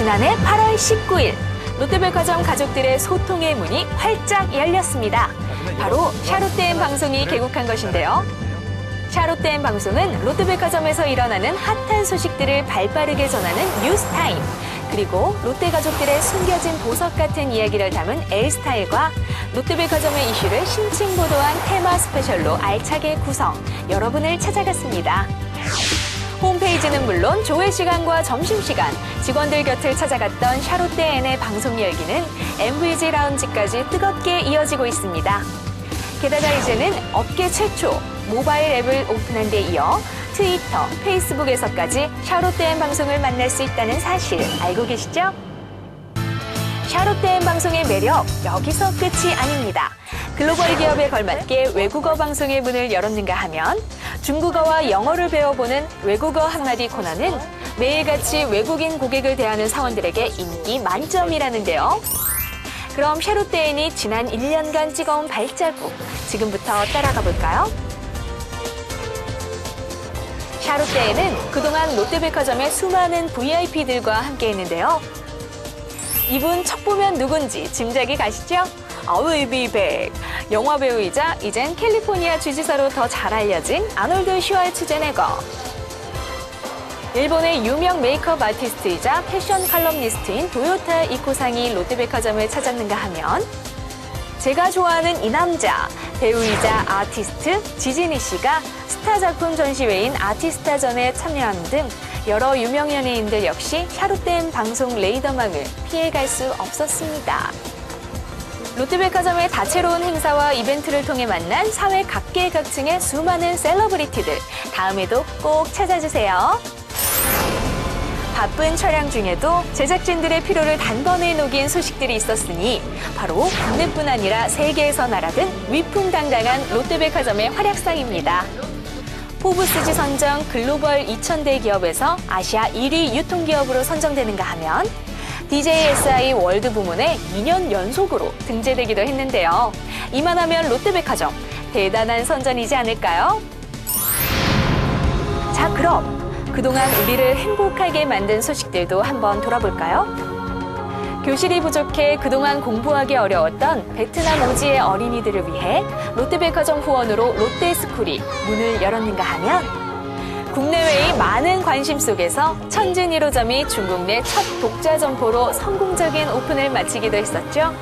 지난해 8월 19일 롯데백화점 가족들의 소통의 문이 활짝 열렸습니다. 바로 샤롯데엠 방송이 개국한 것인데요. 샤롯데엠 방송은 롯데백화점에서 일어나는 핫한 소식들을 발빠르게 전하는 뉴스타임, 그리고 롯데 가족들의 숨겨진 보석 같은 이야기를 담은 L스타일과 롯데백화점의 이슈를 심층 보도한 테마 스페셜로 알차게 구성, 여러분을 찾아갔습니다. 홈페이지는 물론 조회 시간과 점심시간, 직원들 곁을 찾아갔던 샤롯데엔의 방송 열기는 MVG 라운지까지 뜨겁게 이어지고 있습니다. 게다가 이제는 업계 최초 모바일 앱을 오픈한 데 이어 트위터, 페이스북에서까지 샤롯데엔 방송을 만날 수 있다는 사실 알고 계시죠? 샤롯데엔 방송의 매력 여기서 끝이 아닙니다. 글로벌 기업에 걸맞게 외국어 방송의 문을 열었는가 하면 중국어와 영어를 배워보는 외국어 한마디 코너는 매일같이 외국인 고객을 대하는 사원들에게 인기 만점이라는데요. 그럼 샤롯데엔이 지난 1년간 찍어온 발자국 지금부터 따라가 볼까요? 샤롯데에는 그동안 롯데백화점의 수많은 VIP들과 함께 했는데요. 이분 척 보면 누군지 짐작이 가시죠? 아웨이비백 영화 배우이자 이젠 캘리포니아 주지사로 더 잘 알려진 아놀드 슈왈츠제네거 일본의 유명 메이크업 아티스트이자 패션 칼럼니스트인 도요타 이코상이 롯데백화점을 찾았는가 하면 제가 좋아하는 이 남자 배우이자 아티스트 지진이 씨가 스타 작품 전시회인 아티스타전에 참여하는 등 여러 유명 연예인들 역시 샤롯데엠 방송 레이더망을 피해갈 수 없었습니다. 롯데백화점의 다채로운 행사와 이벤트를 통해 만난 사회 각계각층의 수많은 셀러브리티들 다음에도 꼭 찾아주세요. 바쁜 촬영 중에도 제작진들의 피로를 단번에 녹인 소식들이 있었으니 바로 국내뿐 아니라 세계에서 날아든 위풍당당한 롯데백화점의 활약상입니다. 포브스지 선정 글로벌 2000대 기업에서 아시아 1위 유통기업으로 선정되는가 하면 DJSI 월드 부문에 2년 연속으로 등재되기도 했는데요. 이만하면 롯데백화점 대단한 선전이지 않을까요? 자, 그럼 그동안 우리를 행복하게 만든 소식들도 한번 돌아볼까요? 교실이 부족해 그동안 공부하기 어려웠던 베트남 오지의 어린이들을 위해 롯데백화점 후원으로 롯데스쿨이 문을 열었는가 하면 국내외의 많은 관심 속에서 천진 1호점이 중국 내 첫 독자 점포로 성공적인 오픈을 마치기도 했었죠.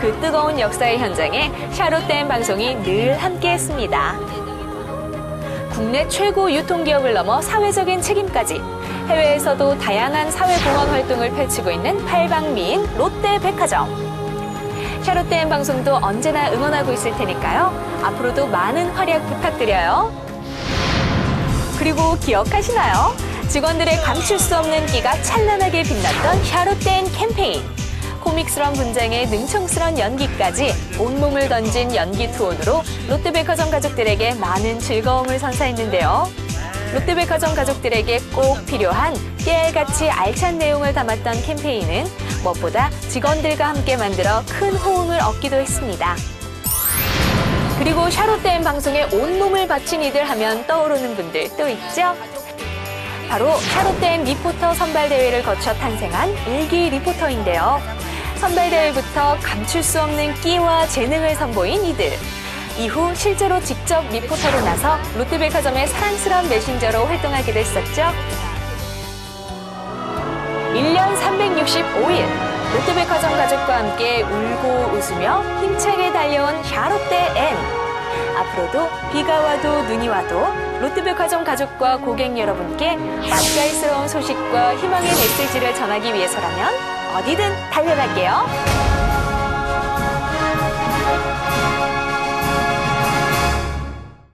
그 뜨거운 역사의 현장에 샤롯데엠 방송이 늘 함께했습니다. 국내 최고 유통기업을 넘어 사회적인 책임까지 해외에서도 다양한 사회공헌 활동을 펼치고 있는 팔방미인 롯데백화점. 샤롯데엠 방송도 언제나 응원하고 있을 테니까요. 앞으로도 많은 활약 부탁드려요. 그리고 기억하시나요? 직원들의 감출 수 없는 끼가 찬란하게 빛났던 샤롯데엔 캠페인. 코믹스런 분장에 능청스런 연기까지 온몸을 던진 연기 투혼으로 롯데백화점 가족들에게 많은 즐거움을 선사했는데요. 롯데백화점 가족들에게 꼭 필요한 깨알같이 알찬 내용을 담았던 캠페인은 무엇보다 직원들과 함께 만들어 큰 호응을 얻기도 했습니다. 그리고 샤롯데엠 방송에 온몸을 바친 이들 하면 떠오르는 분들 또 있죠? 바로 샤롯데엠 리포터 선발대회를 거쳐 탄생한 일기 리포터인데요. 선발대회부터 감출 수 없는 끼와 재능을 선보인 이들. 이후 실제로 직접 리포터로 나서 롯데백화점의 사랑스러운 메신저로 활동하기도 했었죠. 1년 365일 롯데백화점 가족과 함께 울고 웃으며 힘차게 달려온 샤롯데 앤. 앞으로도 비가 와도 눈이 와도 롯데백화점 가족과 고객 여러분께 맛깔스러운 소식과 희망의 메시지를 전하기 위해서라면 어디든 달려갈게요.